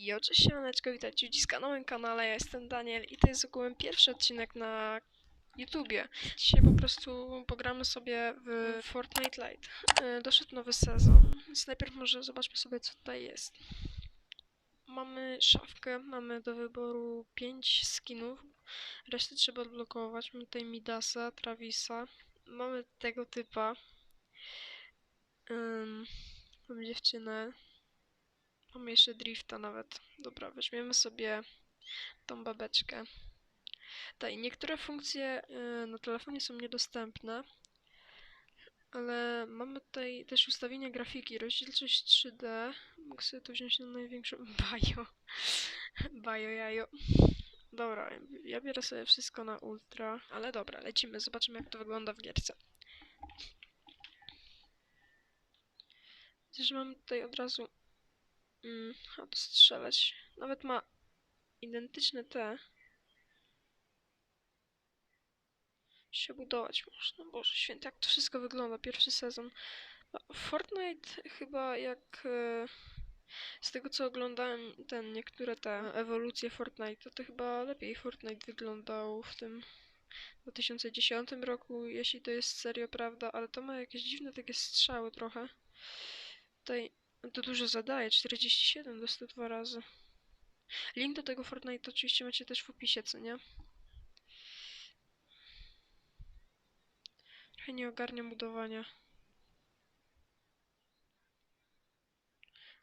Jo, cześć siemaneczko, witajcie ludzi na nowym kanale, ja jestem Daniel i to jest ogółem pierwszy odcinek na YouTubie. Dzisiaj po prostu pogramy sobie w Fortnite Lite. E, Doszedł nowy sezon, więc najpierw może zobaczmy sobie co tutaj jest. Mamy szafkę, mamy do wyboru 5 skinów, resztę trzeba odblokować. Mamy tutaj Midasa, Travisa, mamy tego typa, um, mamy dziewczynę, Mamy jeszcze drifta nawet. Dobra, weźmiemy sobie tą babeczkę. Tak, niektóre funkcje y, na telefonie są niedostępne, ale mamy tutaj też ustawienia grafiki, rozdzielczość 3D. Mogę sobie to wziąć na największą... Bajo. Bajo jajo. Dobra, ja biorę sobie wszystko na ultra, ale dobra, lecimy, zobaczymy jak to wygląda w gierce. Widzę, że mamy tutaj od razu Mm, a to strzelać. Nawet ma identyczne te. Się budować można. Boże święty, jak to wszystko wygląda. Pierwszy sezon. No, Fortnite chyba jak... e, Z tego co oglądałem ten, niektóre te ewolucje Fortnite, to chyba lepiej Fortnite wyglądał w tym 2010 roku, jeśli to jest serio prawda, ale to ma jakieś dziwne takie strzały trochę. Tutaj to dużo zadaje, 47 do 102 razy. Link do tego Fortnite oczywiście macie też w opisie, co nie? Trochę nie ogarniam budowania.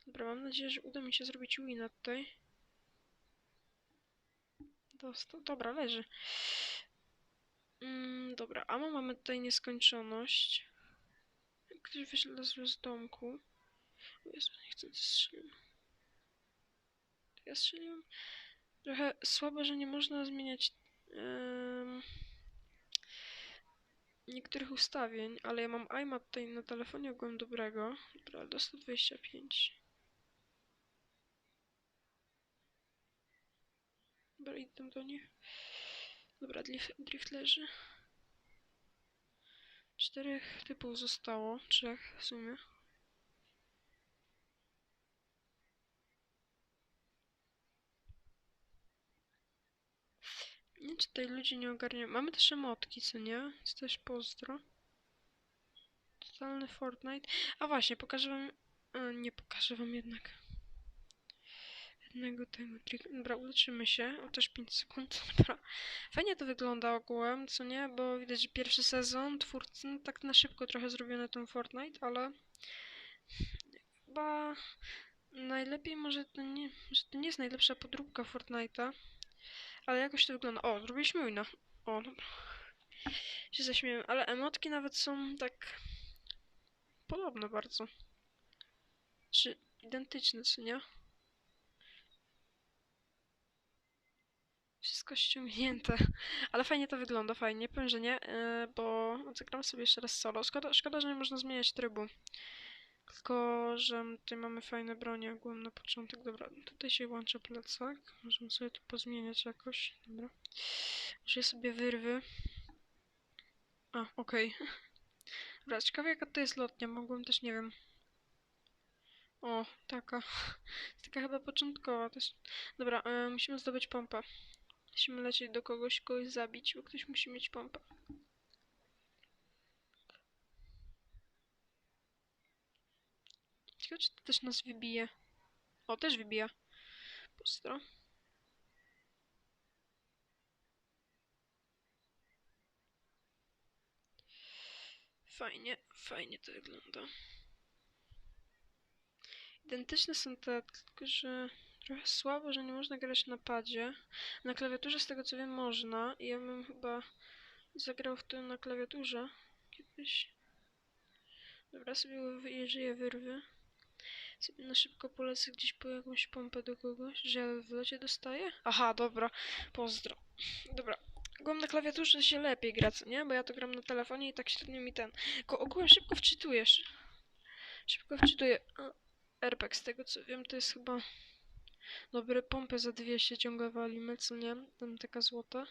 Dobra, mam nadzieję, że uda mi się zrobić wina tutaj. Dostał. Dobra, leży. Mm, dobra, a mamy tutaj nieskończoność. Ktoś wyszedł z domku. Jezu, nie chcę strzeliłem. Ja strzeliłem. Trochę słabo, że nie można zmieniać niektórych ustawień, ale ja mam iMap tutaj na telefonie ogółem dobrego. Dobra, do 125. Dobra, idę do nich. Dobra, drift leży. Czterech typów zostało, trzech w sumie. Nie, czy tutaj ludzie nie ogarniają. Mamy też emotki, co nie? Jest też pozdro. Totalny Fortnite. A właśnie, pokażę wam... A, nie pokażę wam jednak. Jednego tego trika. Dobra, uleczymy się. O, też 5 sekund. Dobra. Fajnie to wygląda ogółem, co nie? Bo widać, że pierwszy sezon twórcy, no, tak na szybko trochę zrobiony ten Fortnite, ale... Chyba... Najlepiej może to nie... Że to nie jest najlepsza podróbka Fortnite'a. Ale jakoś to wygląda. O, zrobiliśmy wina. O, dobra. Się zaśmiałem, ale emotki nawet są tak podobne bardzo. Czy identyczne, czy nie? Wszystko ściągnięte. Ale fajnie to wygląda, fajnie. Powiem, że nie, yy, bo zagram sobie jeszcze raz solo. Szkoda, szkoda, że nie można zmieniać trybu. Tylko, że tutaj mamy fajne bronie ogółem na początek. Dobra, tutaj się włącza plecak. Możemy sobie tu pozmieniać jakoś. Dobra. Może ja sobie wyrwy. A, okej. Dobra, ciekawe jaka to jest lotnia. Mogłem też, nie wiem. O, taka. taka chyba początkowa też. Dobra, e, musimy zdobyć pompę. Musimy lecieć do kogoś, kogoś zabić, bo ktoś musi mieć pompę. Ciekawe, czy to też nas wybije. O, też wybija. Postro. Fajnie, fajnie to wygląda. Identyczne są te, tylko że trochę słabo, że nie można grać na padzie. Na klawiaturze z tego co wiem można. Ja bym chyba zagrał w to na klawiaturze kiedyś. Dobra, sobie żyję wyrwy sobie na szybko polecę gdzieś po jakąś pompę do kogoś, że w locie dostaję? Aha, dobra, pozdro. Dobra, ogółem na klawiaturze się lepiej gra, co nie? Bo ja to gram na telefonie i tak średnio mi ten... Ko ogółem szybko wczytujesz. Szybko wczytuję. A, RPG z tego co wiem to jest chyba... Dobre pompy za 200 ciągle walimy, co nie? Tam taka złota.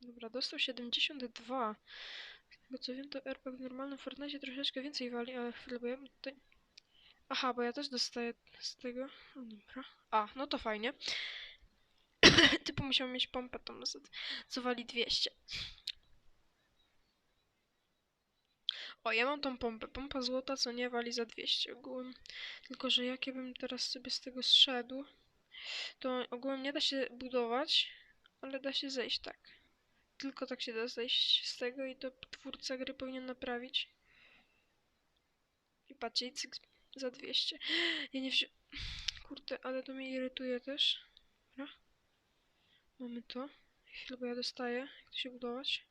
Dobra, dostał 72. Tego co wiem, to RPG w normalnym Fortnite troszeczkę więcej wali, ale chwilę, bo ja tutaj... Aha, bo ja też dostaję z tego. O, dobra. A, no to fajnie. Typu musiał mieć pompę tam, co wali 200. O, ja mam tą pompę. Pompa złota, co nie wali za 200 ogółem. Tylko, że jak ja bym teraz sobie z tego zszedł, to ogółem nie da się budować, ale da się zejść tak. Tylko tak się da zejść z tego i to twórca gry powinien naprawić. I patrzcie, cyk za 200. Ja nie wzi... Kurde, ale to mnie irytuje też. Dobra. Mamy to. Chwilę, bo ja dostaję. Jak to się budować?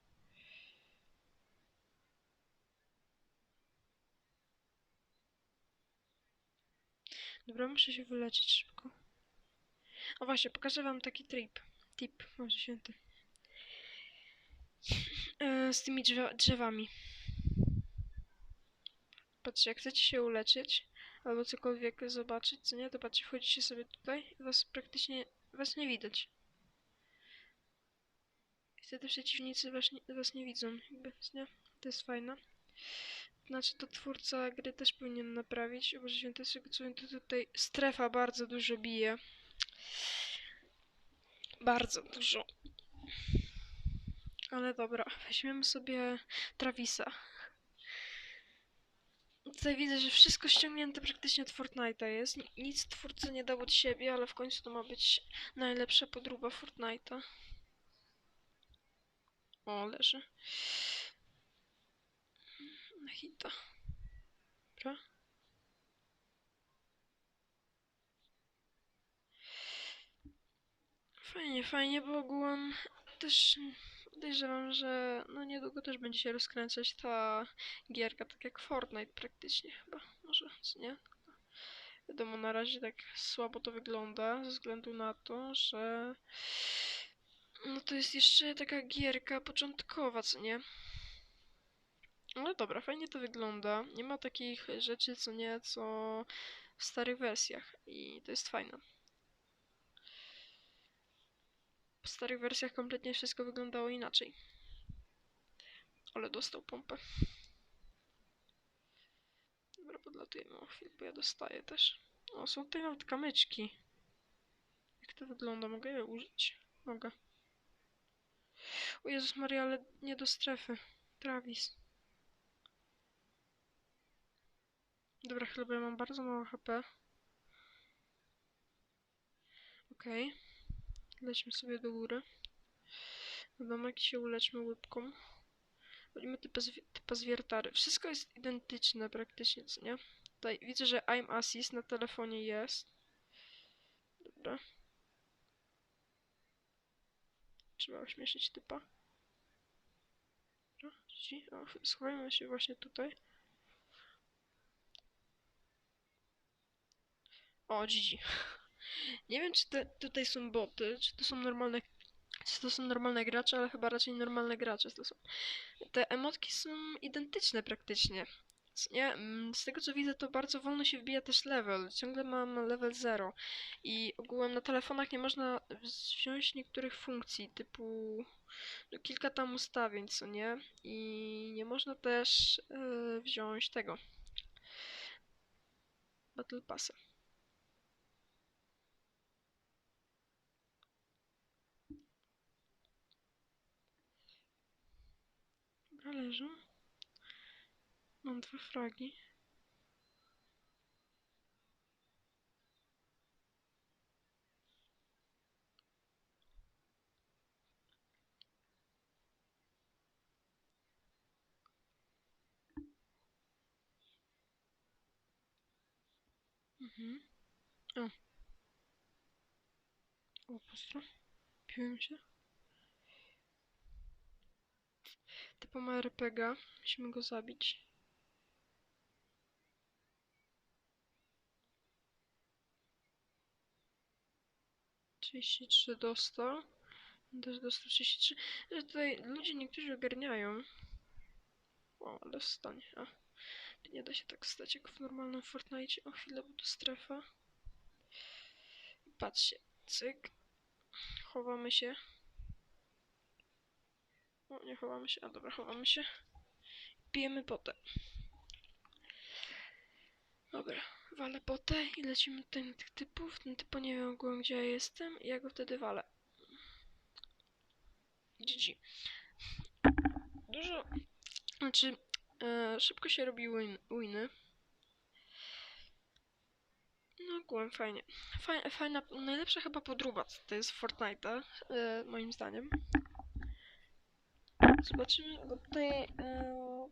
Dobra, muszę się wyleczyć szybko. O właśnie, pokażę wam taki trip. Tip, może święty. E, z tymi drzewa drzewami. Patrzcie, jak chcecie się uleczyć, albo cokolwiek zobaczyć, co nie, to patrzcie, wchodzicie sobie tutaj i was praktycznie, was nie widać. I wtedy przeciwnicy was nie, was nie widzą, jakby, nie? To jest fajne. Znaczy, to twórca gry też powinien naprawić, bo co wiem, to tutaj strefa bardzo dużo bije. Bardzo dużo. Ale dobra, weźmiemy sobie Travisa. Tutaj widzę, że wszystko ściągnięte praktycznie od Fortnite'a jest. Ni- Nic twórca nie dał od siebie, ale w końcu to ma być najlepsza podróba Fortnite'a. O, leży. Na hita. Dobra. Fajnie, fajnie, bo ogółem też podejrzewam, że no niedługo też będzie się rozkręcać ta gierka, tak jak Fortnite praktycznie chyba, może, nie? Wiadomo, na razie tak słabo to wygląda, ze względu na to, że no to jest jeszcze taka gierka początkowa, co nie? Ale dobra, fajnie to wygląda. Nie ma takich rzeczy, co nie, co w starych wersjach i to jest fajne. W starych wersjach kompletnie wszystko wyglądało inaczej. Ale dostał pompę. Dobra, podlatujemy o chwilę, bo ja dostaję też. O, są tutaj nawet kamyczki. Jak to wygląda? Mogę je użyć? Mogę. O Jezus Maria, ale nie do strefy. Travis. Dobra, chyba ja mam bardzo mało HP. Okej. Lećmy sobie do góry. Na domek się uleczmy łybką. Wolimy typa, zwi typa zwiertary. Wszystko jest identyczne praktycznie, nie? Tutaj widzę, że I'm Assist na telefonie jest. Dobra. Trzeba ośmieszyć typa. Dobra. O, schowajmy się właśnie tutaj. O, GG. Nie wiem, czy te tutaj są boty, czy to są normalne, czy to są normalne gracze, ale chyba raczej normalne gracze to są. Te emotki są identyczne praktycznie. Nie, mm, z tego co widzę, to bardzo wolno się wbija też level. Ciągle mam level 0. I ogółem na telefonach nie można wziąć niektórych funkcji, typu no, kilka tam ustawień, co nie? I nie można też e, wziąć tego. Battle Passa. Dobra. Mam dwa fragi. Mhm. O. O, pozdro. Piłem się. Typo ma RPG. Musimy go zabić. Trzydzieści trzy dostał. Też dostał 33. Że tutaj ludzie niektórzy ogarniają. O, ale wstanie. A. Nie da się tak stać jak w normalnym Fortnite. O chwilę, bo tu strefa. Patrzcie. Cyk. Chowamy się. O, nie chowamy się. A dobra, chowamy się. Pijemy potę. Dobra. walę potę i lecimy tutaj na tych typów. Ten typo nie wiem ogółem gdzie ja jestem i ja go wtedy walę. GG. Dużo, znaczy e, szybko się robi win, winy. No ogółem fajnie. Fajna, fajna, najlepsza chyba podróba to jest Fortnite'a, e, moim zdaniem. Zobaczymy, bo tutaj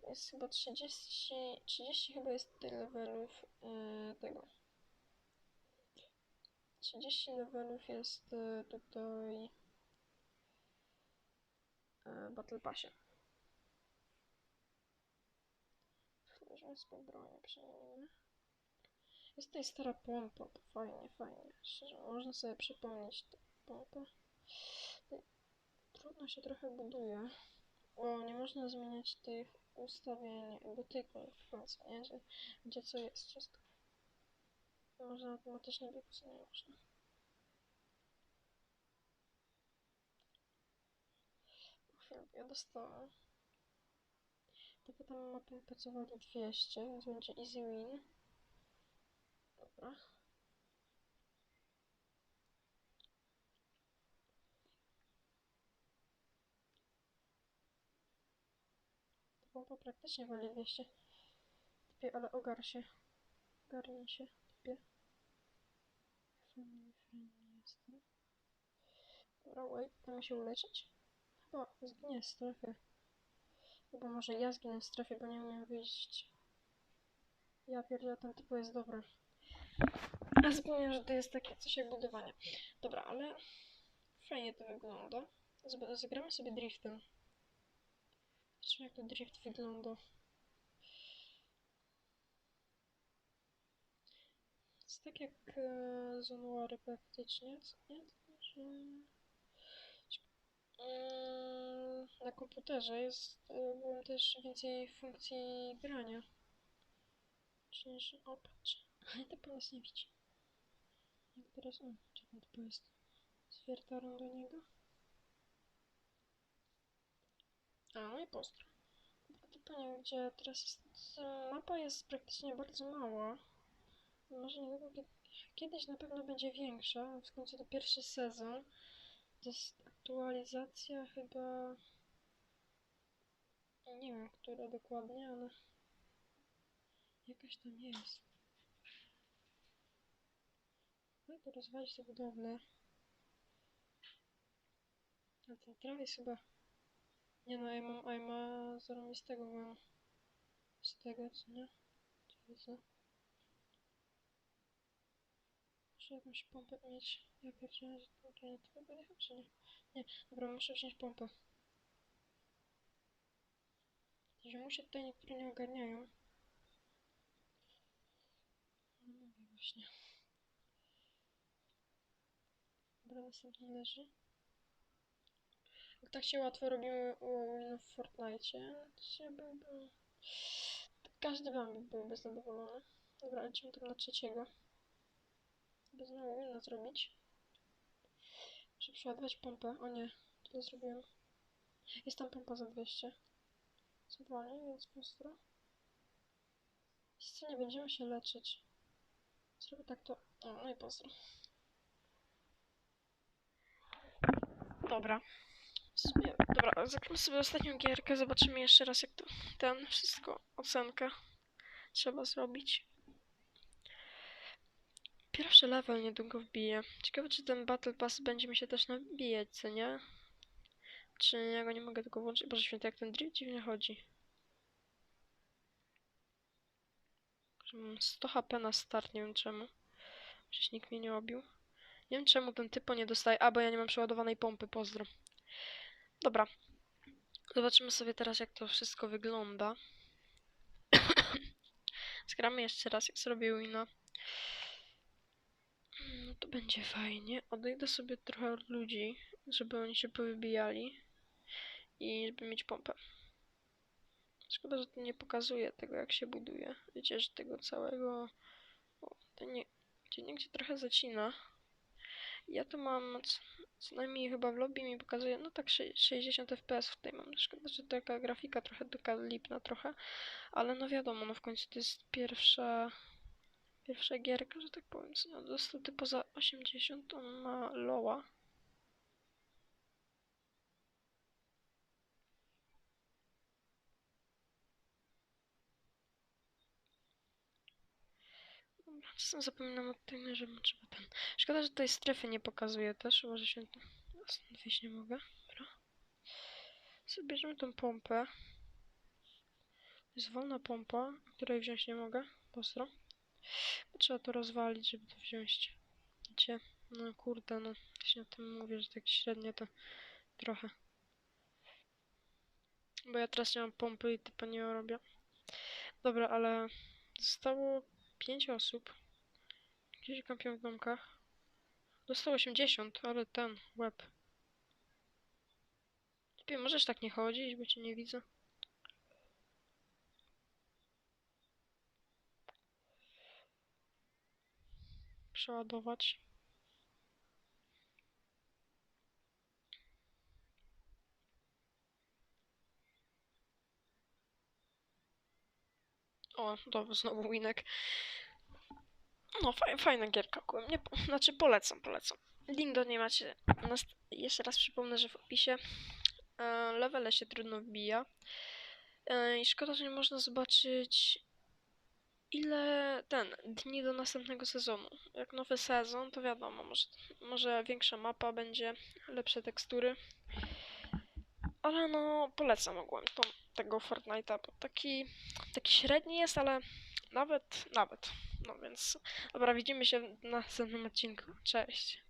jest chyba 30, 30 chyba jest levelów e, tego. 30 levelów jest e, tutaj e, Battle Passie. Weźmy sobie broń, przemienimy. Jest tutaj stara pompa, bo fajnie, fajnie. Szczerze, można sobie przypomnieć tę pompę. Trudno się trochę buduje. O, nie można zmieniać tych ustawień końcu, nie? Że, gdzie co jest wszystko. Można automatycznie biegać, nie można. Ja dostałem. To potem ma pompecowali 200, więc będzie easy win. Dobra. Pompa praktycznie wali 200. Typie, ale ogar się. Ogarnij się, typie. Family friendly jestem. Dobra, wait, damy się uleczyć? Chyba zginie w strefie. Chyba może ja zginę w strefie, bo nie umiem wyjść. Ja pierdzielę, ten typu jest dobry. A zapomniałem, że to jest takie coś jak budowanie. Dobra, ale fajnie to wygląda. Zagramy sobie driftem. Zobaczmy jak to drift wygląda. Jest tak jak e, Zonuary praktycznie, nie? Tylko, że... Mm, na komputerze jest e, też więcej funkcji grania. Czyli, że o ale to po nas nie widzi. Jak teraz, o, czekaj, to jest z wiertarą do niego. A, no i pozdro. Tylko nie wiem, gdzie teraz jest, mapa jest praktycznie bardzo mała. Może niedługo, kie- kiedyś na pewno będzie większa, w końcu to pierwszy sezon. To jest aktualizacja chyba... Nie wiem, która dokładnie, ale... Jakaś tam jest. No to rozwalić tę budowlę. A ten trawiec chyba... Nie no, ja mam, a ja ma zarobistego mam. Z tego, co nie? Widzę. Muszę jakąś pompę mieć. Ja pierdzielę, że ja to chyba jechał, czy nie? Nie, dobra, muszę wziąć pompę. Że muszę tutaj niektóre nie ogarniają. No mówię właśnie. Dobra, następny leży. Tak się łatwo robimy w Fortnite, byłby... Każdy wam byłby zadowolony. Dobra, lecimy tam na trzeciego. By znowu wina zrobić. Muszę przeładować pompę. O nie, to zrobiłem. Jest tam pompa za 200. Zadanie, więc pozdro. Co nie będziemy się leczyć. Zrobię tak to. O, no i pozdro. Dobra. W sumie, dobra, zagramy sobie ostatnią gierkę, zobaczymy jeszcze raz jak to ten wszystko, ocenka trzeba zrobić. Pierwszy level niedługo wbije. Ciekawe czy ten Battle Pass będzie mi się też nabijać, co nie? Czy ja go nie mogę tylko włączyć? Boże święty, jak ten drift dziwnie chodzi. Mam 100 HP na start, nie wiem czemu. Przecież nikt mnie nie obił. Nie wiem czemu ten typo nie dostaje. A, bo ja nie mam przeładowanej pompy, pozdro. Dobra. Zobaczymy sobie teraz, jak to wszystko wygląda. Zgramy jeszcze raz, jak zrobię wina. No to będzie fajnie. Odejdę sobie trochę od ludzi, żeby oni się powybijali. I żeby mieć pompę. Szkoda, że to nie pokazuje tego, jak się buduje. Wiecie, że tego całego... O, to nie... Gdzie niegdzie trochę zacina. Ja tu mam co najmniej chyba w lobby mi pokazuje, no tak sze- 60 fps tutaj mam. Szkoda, że taka grafika trochę taka lipna trochę, ale no wiadomo, no w końcu to jest pierwsza Pierwsza gierka, że tak powiem, co nie dostępny poza 80, on ma loła. Czasem zapominam o tym, że trzeba ten... Szkoda, że tutaj strefy nie pokazuje też, może się. Stąd wyjść nie mogę, dobra. Sobie bierzemy tą pompę. Jest wolna pompa, której wziąć nie mogę. Postro. Bo trzeba to rozwalić, żeby to wziąć. Wiecie? No kurde, no. Właśnie o tym mówię, że tak średnio to trochę. Bo ja teraz nie mam pompy i typa nie robię. Dobra, ale zostało 5 osób. Gdzieś kampią w domkach. Dostał 80, ale ten łeb. Lepiej możesz tak nie chodzić, bo cię nie widzę. Przeładować. O, dobra, znowu winek. No, faj, fajna gierka ogólnie. Po, znaczy, polecam, polecam. Link do niej macie. Jeszcze raz przypomnę, że w opisie. E, levele się trudno wbija. E, I szkoda, że nie można zobaczyć ile ten dni do następnego sezonu. Jak nowy sezon, to wiadomo, może, może większa mapa będzie, lepsze tekstury. Ale no, polecam ogółem tą, tego Fortnite'a, bo taki, taki średni jest, ale nawet, nawet. No więc, dobra, widzimy się w następnym odcinku. Cześć.